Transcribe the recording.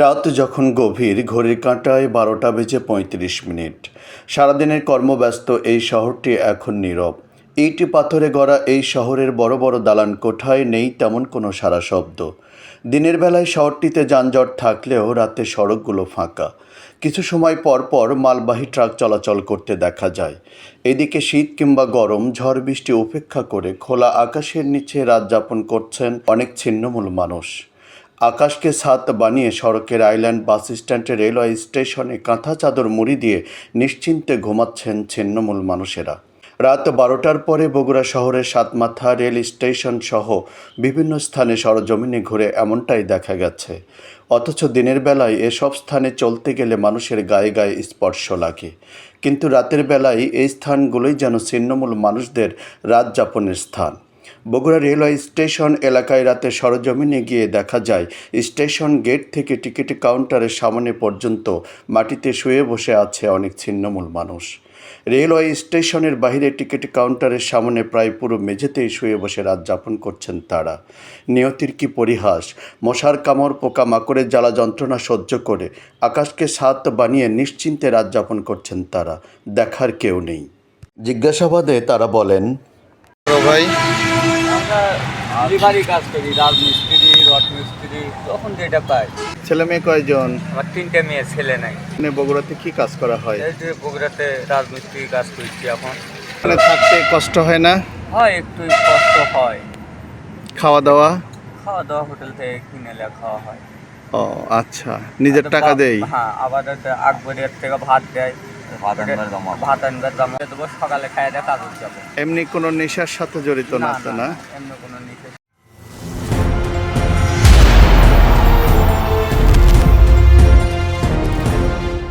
রাত যখন গভীর, ঘড়ির কাঁটায় বারোটা বেজে পঁয়ত্রিশ মিনিট। সারাদিনের কর্মব্যস্ত এই শহরটি এখন নীরব। ইটি পাথরে গড়া এই শহরের বড় বড় দালান কোঠায় নেই তেমন কোনো সারা শব্দ। দিনের বেলায় শহরটিতে যানজট থাকলেও রাতে সড়কগুলো ফাঁকা। কিছু সময় পর পর মালবাহী ট্রাক চলাচল করতে দেখা যায়। এদিকে শীত কিংবা গরম, ঝড় বৃষ্টি উপেক্ষা করে খোলা আকাশের নিচে রাত যাপন করছেন অনেক ছিন্নমূল মানুষ। আকাশকে ছাদ বানিয়ে সড়কের আইল্যান্ড বাস স্ট্যান্ডে, রেলওয়ে স্টেশনে কাঁথা চাদর মুড়ি দিয়ে নিশ্চিন্তে ঘুমাচ্ছেন ছিন্নমূল মানুষেরা। রাত বারোটার পরে বগুড়া শহরের সাতমাথা রেল স্টেশন সহ বিভিন্ন স্থানে সরজমিনে ঘুরে এমনটাই দেখা গেছে। অথচ দিনের বেলায় এসব স্থানে চলতে গেলে মানুষের গায়ে গায়ে স্পর্শ লাগে। কিন্তু রাতের বেলায় এই স্থানগুলোই যেন ছিন্নমূল মানুষদের রাত যাপনের স্থান। বগুড়া রেলওয়ে স্টেশন এলাকায় রাতে সরজমিনে গিয়ে দেখা যায়, স্টেশন গেট থেকে টিকিট কাউন্টারের সামনে পর্যন্ত মাটিতে শুয়ে বসে আছে অনেক ছিন্নমূল মানুষ। রেলওয়ে স্টেশনের বাইরে টিকিট কাউন্টারের সামনে প্রায় পুরো মেঝেতেই শুয়ে বসে রাত যাপন করছেন তারা। নিয়তির কি পরিহাস? মশার কামড় পোকা মাকড়ের জ্বালা যন্ত্রণা সহ্য করে আকাশকে সাত বানিয়ে নিশ্চিন্তে রাত যাপন করছেন তারা। দেখার কেউ নেই। জিজ্ঞাসাবাদে তারা বলেন ভাই আমরা ডেলিভারি কাজ করি রাজমিস্ত্রি রড মিস্ত্রি তখন যেটা পাই। ছেলে মেয়ে কয়জন? আমার তিনটে মেয়ে ছেলে নাই। মানে বগুড়াতে কি কাজ করা হয়? এই যে বগুড়াতে রাজমিস্ত্রি কাজ করছি এখন। মানে থাকতে কষ্ট হয় না? হয় একটু কষ্ট হয়। খাওয়া দাওয়া? খাওয়া দাওয়া হোটেল থেকে কিনে খাওয়া হয়। ও আচ্ছা। নিজের টাকা দেই হ্যাঁ আবার আকবরের থেকে ভাত দেয়। জমা দেবো সকালে খাই দিয়ে কাজ যাব। এমনি কোনো নেশার সাথে জড়িত না তো না এমনি কোনো